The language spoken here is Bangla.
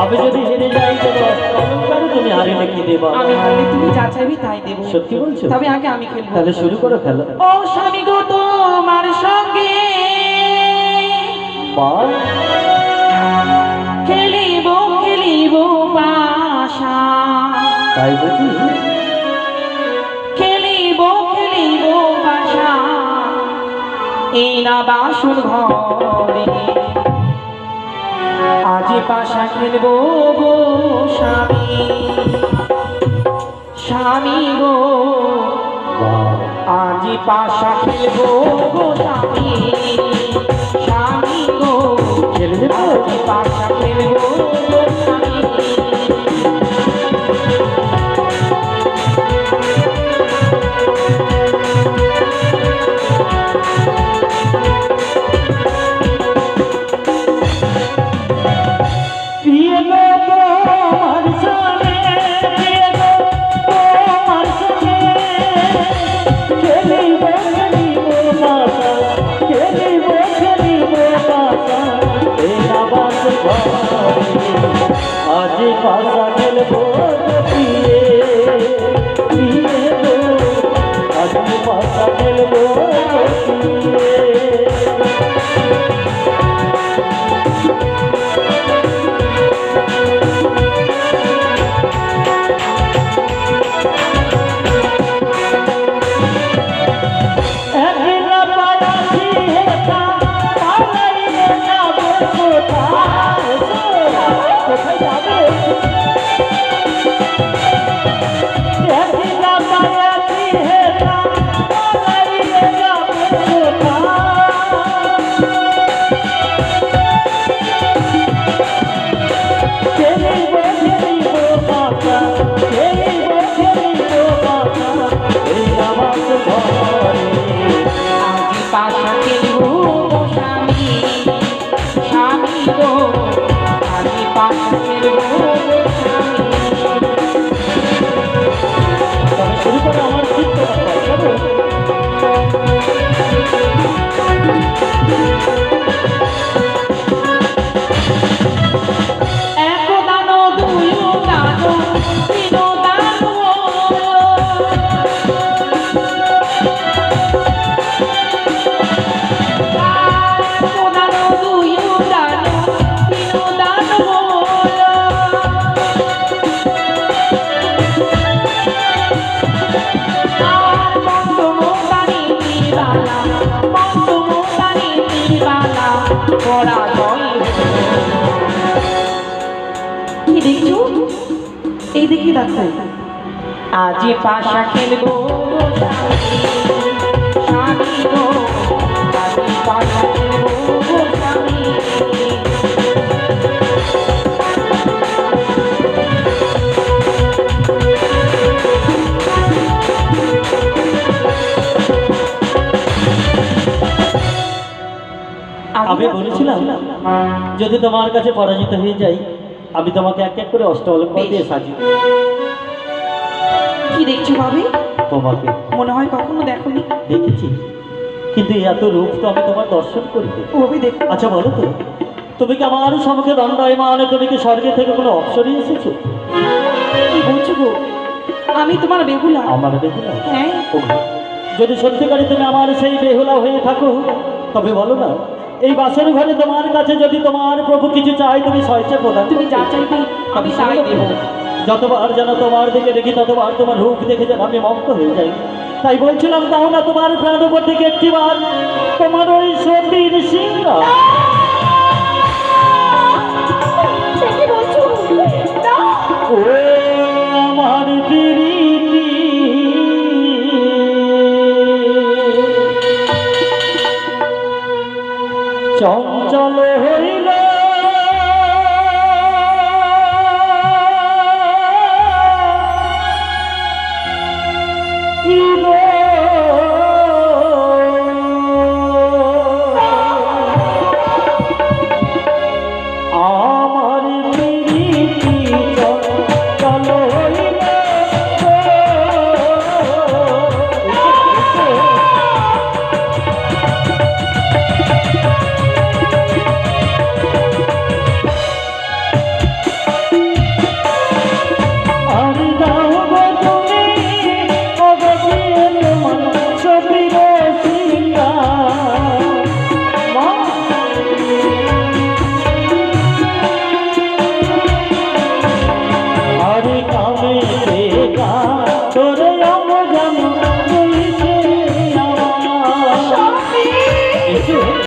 আমি যদি হেরে যাই তবে তুমি হারে লিখে দেবা? আমি হারলে তুমি যা চাইবি তাই দেবো। সত্যি বলছো? তবে আগে আমি খেলব। তাহলে শুরু করো খেলো ও স্বামী গো তোমার সঙ্গে বা খেলিব খেলিব বাসা তাই বুঝি খেলিব খেলিব বাসা এই না বাসন ঘরে। আজ পাশা খেলব গো স্বামী। স্বামী গো আজ পাশা খেলব গো স্বামী। স্বামী গো খেলবে? পাশা খেলব গো স্বামী। বাসা খেলব প্রিয়ে প্রিয়ে গো আজ বাসা খেলব কোথায় যাবে? আজ এই দেখি গো আজ পাশা খেলব আমি বলেছিলাম যদি তোমার কাছে পরাজিত হয়ে যাই আমি তোমাকে এক এক করে অষ্ট অলঙ্কার দিয়ে সাজিয়ে। কি দেখছ ভাবি? তোমাকে। মনে হয় কখনো দেখোনি। দেখেছি। কিন্তু এত রূপ তো আমি তোমার দর্শন করিতে ওভাবে দেখো আচ্ছা বলো তো। তুমি কি আমার সম্মুখে দণ্ডায়মান তুমি কি স্বর্গে থেকে কোনো অপসরে এসেছ? কি বলছো গো? আমি তোমার বেহুলা। আমার বেহুলা? হ্যাঁ। যদি সত্যিকারই তুমি আমার সেই বেহুলা হয়ে থাকো তবে বলো না এই বাসের ঘরে তোমার কাছে যদি তোমার প্রভু কিছু চাই তুমি সহজে প্রদান তুমি যা চাইবে আমি তাই দেব। যতবার যেন তোমার দিকে দেখি ততবার তোমার রূপ দেখে যেন আমি মগ্ন হয়ে যাই। তাই বলছিলাম তাও না তোমার প্রাণ উপর দিকে একটিবার তোমার ওই সতীর সিংহ